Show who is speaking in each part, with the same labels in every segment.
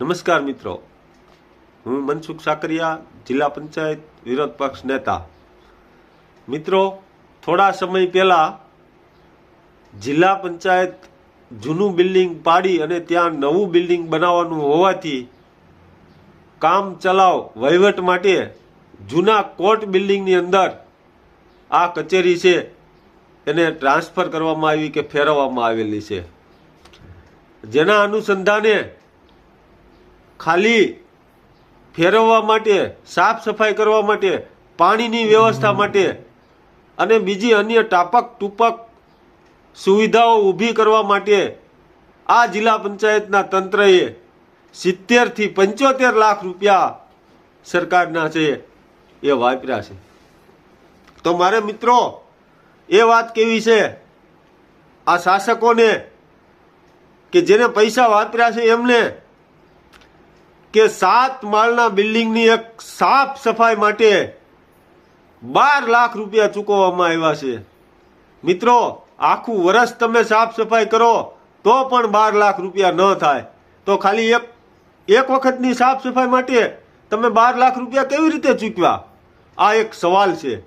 Speaker 1: નમસ્કાર મિત્રો. હું મનસુખ સાકરિયા, જિલ્લા પંચાયત વિરોધ પક્ષ નેતા. મિત્રો, થોડા સમય પહેલા જિલ્લા પંચાયત જૂનું બિલ્ડિંગ પાડી અને ત્યાં નવું બિલ્ડિંગ બનાવવાનું હોવાથી કામ ચલાવ વહીવટ માટે જૂના કોર્ટ બિલ્ડિંગની અંદર આ કચેરી છે, એને ટ્રાન્સફર કરવામાં આવી કે ફેરવવામાં આવેલી છે. જેના અનુસંધાને ખાલી ફેરવવા માટે, સાફ સફાઈ કરવા માટે, પાણીની વ્યવસ્થા માટે અને બીજી અન્ય ટાપક ટૂપક સુવિધાઓ ઊભી કરવા માટે આ જિલ્લા પંચાયતના તંત્રએ સિત્તેરથી પંચોતેર લાખ રૂપિયા સરકારના છે એ વાપર્યા છે. તો મારે મિત્રો, એ વાત કેવી છે? આ શાસકોને કે જેને પૈસા વાપર્યા છે એમને કે સાત માળના બિલ્ડિંગની એક સાફ સફાઈ માટે બાર લાખ રૂપિયા ચૂકવવામાં આવ્યા છે. મિત્રો, આખું વર્ષ તમે સાફ સફાઈ કરો, તો પણ બાર લાખ રૂપિયા ન થાય. તો ખાલી એક એક વખતની સાફ સફાઈ માટે તમે બાર લાખ રૂપિયા કેવી રીતે ચૂકવ્યા? આ એક સવાલ છે.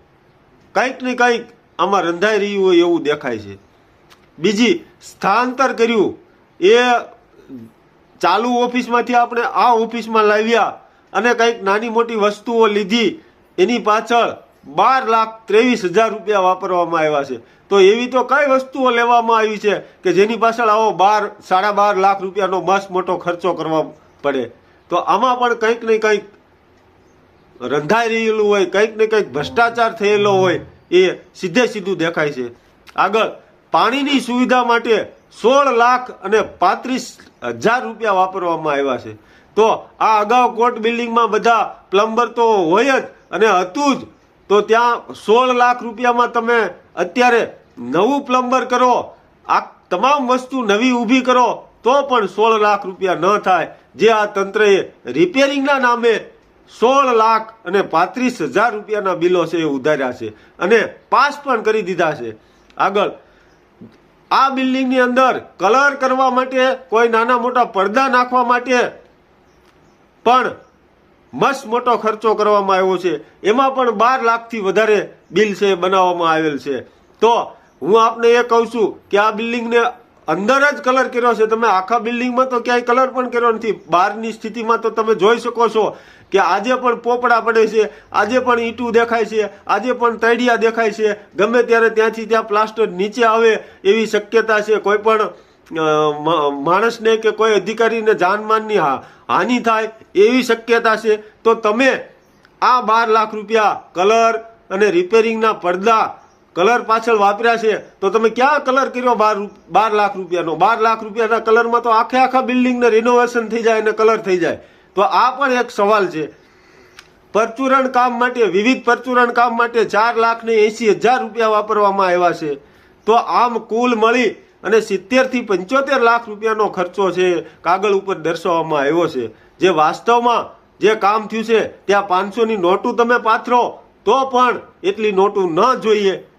Speaker 1: કંઈક ને કંઈક આમાં રંધાઈ રહ્યું હોય એવું દેખાય છે. બીજી, સ્થાનાંતર કર્યું. એ ચાલુ ઓફિસમાંથી આપણે આ ઓફિસમાં લાવ્યા અને કંઈક નાની મોટી વસ્તુઓ લીધી. એની પાછળ બાર લાખ ત્રેવીસ હજાર રૂપિયા વાપરવામાં આવ્યા છે. તો એવી તો કઈ વસ્તુઓ લેવામાં આવી છે કે જેની પાછળ આવો બાર, સાડા બાર લાખ રૂપિયાનો મસ્ત મોટો ખર્ચો કરવા પડે. તો આમાં પણ કંઈક ને કંઈક રંધાઈ રહેલું હોય, કંઈક ને કંઈક ભ્રષ્ટાચાર થયેલો હોય, એ સીધે સીધું દેખાય છે. આગળ, પાણીની સુવિધા માટે સોળ લાખ અને પાંત્રીસ હજાર રૂપિયા વાપરવામાં આવ્યા છે. તો આ અગાઉ કોર્ટ બિલ્ડિંગમાં બધા પ્લમ્બર તો હોય જ અને હતું જ. તો ત્યાં સોળ લાખ રૂપિયામાં તમે અત્યારે નવું પ્લમ્બર કરો, આ તમામ વસ્તુ નવી ઊભી કરો, તો પણ સોળ લાખ રૂપિયા ન થાય. જે આ તંત્રએ રિપેરિંગના નામે સોળ લાખ અને પાંત્રીસ હજાર રૂપિયાના બિલો છે એ ઉધાર્યા છે અને પાસ પણ કરી દીધા છે. આગળ આ બિલ્ડિંગની અંદર કલર કરવા માટે કોઈ નાના મોટા પડદા નાખવા માટે પણ મસ્ત મોટો ખર્ચો કરવામાં આવ્યો છે. એમાં પણ બાર લાખથી વધારે બિલ છે, બનાવવામાં આવેલ છે. તો હું આપને એ કહું છું કે આ બિલ્ડિંગને અંદર જ કલર કર્યો છે. તમે આખા બિલ્ડિંગમાં તો ક્યાંય કલર પણ કર્યો નથી. બહારની સ્થિતિમાં તો તમે જોઈ શકો છો કે આજે પણ પોપડા પડે છે, આજે પણ ઈંટું દેખાય છે, આજે પણ તૈડિયા દેખાય છે. ગમે ત્યારે ત્યાંથી ત્યાં પ્લાસ્ટર નીચે આવે એવી શક્યતા છે. કોઈ પણ માણસને કે કોઈ અધિકારીને જાનમાનની હાનિ થાય એવી શક્યતા છે. તો તમે આ બાર લાખ રૂપિયા કલર અને રિપેરિંગના પડદા કલર પાછળ વાપર્યા છે, તો તમે ક્યાં કલર કર્યો બાર બાર લાખ રૂપિયાનો? બાર લાખ રૂપિયાના કલરમાં તો આખે આખા બિલ્ડિંગને રિનોવેશન થઈ જાય અને કલર થઈ જાય. તો આ પણ એક સવાલ છે. પરચુરણ કામ માટે, વિવિધ પરચુરણ કામ માટે ચાર લાખ ને એસી હજાર રૂપિયા વાપરવામાં આવ્યા છે. તો આમ કુલ મળી અને સિત્તેરથી પંચોતેર લાખ રૂપિયાનો ખર્ચો છે કાગળ ઉપર દર્શાવવામાં આવ્યો છે. જે વાસ્તવમાં જે કામ થયું છે, ત્યાં પાંચસોની નોટું તમે પાથરો, તો પણ એટલી નોટું ન જોઈએ.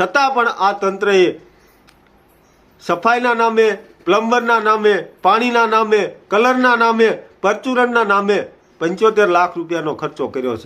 Speaker 1: છતાં પણ આ તંત્રએ સફાઈના નામે, પ્લમ્બરના નામે, પાણીના નામે, કલરના નામે, પરચુરણના નામે પંચોતેર લાખ રૂપિયાનો ખર્ચો કર્યો છે.